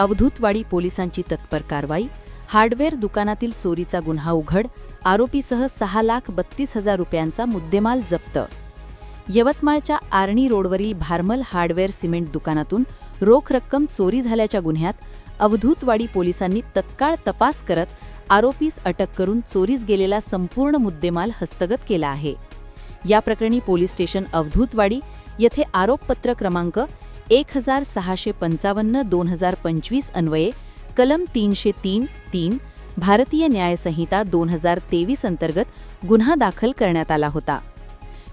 अवधूतवाडी पोलिसांची तत्पर कारवाई हार्डवेअर दुकानातील चोरीचा गुन्हा उघड आरोपीसह सहा लाख बत्तीस हजार रुपयांचा मुद्देमाल जप्त. यवतमाळच्या आर्णी रोडवरील भारमल हार्डवेअर सिमेंट दुकानातून रोख रक्कम चोरी झाल्याच्या गुन्ह्यात अवधूतवाडी पोलिसांनी तत्काळ तपास करत आरोपीस अटक करून चोरीस गेलेला संपूर्ण मुद्देमाल हस्तगत केला आहे. या प्रकरणी पोलीस स्टेशन अवधूतवाडी येथे आरोपपत्र क्रमांक एक हजार सहाशे पंचावन्न दोन हजार पंचवीस अन्वये कलम तीनशे तीन तीन भारतीय न्यायसंहिता दोन हजार तेवीस अंतर्गत गुन्हा दाखल करण्यात आला होता.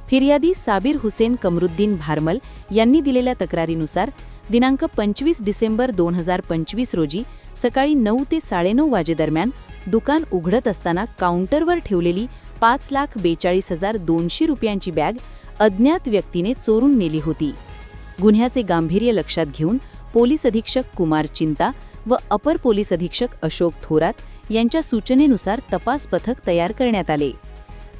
फिर्यादी साबिर हुसेन कमरुद्दीन भारमल यांनी दिलेल्या तक्रारीनुसार दिनांक पंचवीस डिसेंबर दोन हजार पंचवीस रोजी सकाळी नऊ ते साडेनऊ वाजेदरम्यान दुकान उघडत असताना काउंटरवर ठेवलेली पाच लाख बेचाळीस हजार दोनशे रुपयांची बॅग अज्ञात व्यक्तीने चोरून नेली होती. गुन्ह्याचे गांभीर्य लक्षात घेऊन पोलीस अधीक्षक कुमार चिंता व अपर पोलीस अधीक्षक अशोक थोरात यांच्या सूचनेनुसार तपास पथक तयार करण्यात आले.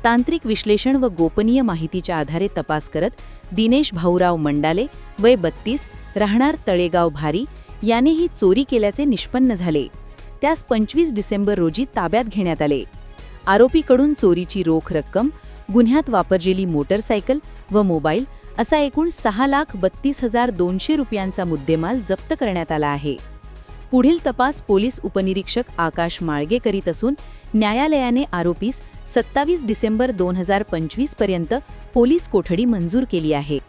तांत्रिक विश्लेषण व गोपनीय माहितीच्या आधारे तपास करत दिनेश भाऊराव मंडाले वय बत्तीस राहणार तळेगाव भारी याने ही चोरी केल्याचे निष्पन्न झाले. त्यास पंचवीस डिसेंबर रोजी ताब्यात घेण्यात आले. आरोपीकडून चोरीची रोख रक्कम गुन्ह्यात वापरलेली मोटरसायकल व मोबाईल असा एकूण सहा लाख बत्तीस हजार दोनशे रुपयांचा मुद्देमाल जप्त करण्यात आला आहे. पुढील तपास पोलीस उपनिरीक्षक आकाश माळगे करीत असून न्यायालयाने आरोपीस सत्तावीस डिसेंबर दोन हजार पंचवीसपर्यंत पोलीस कोठडी मंजूर केली आहे.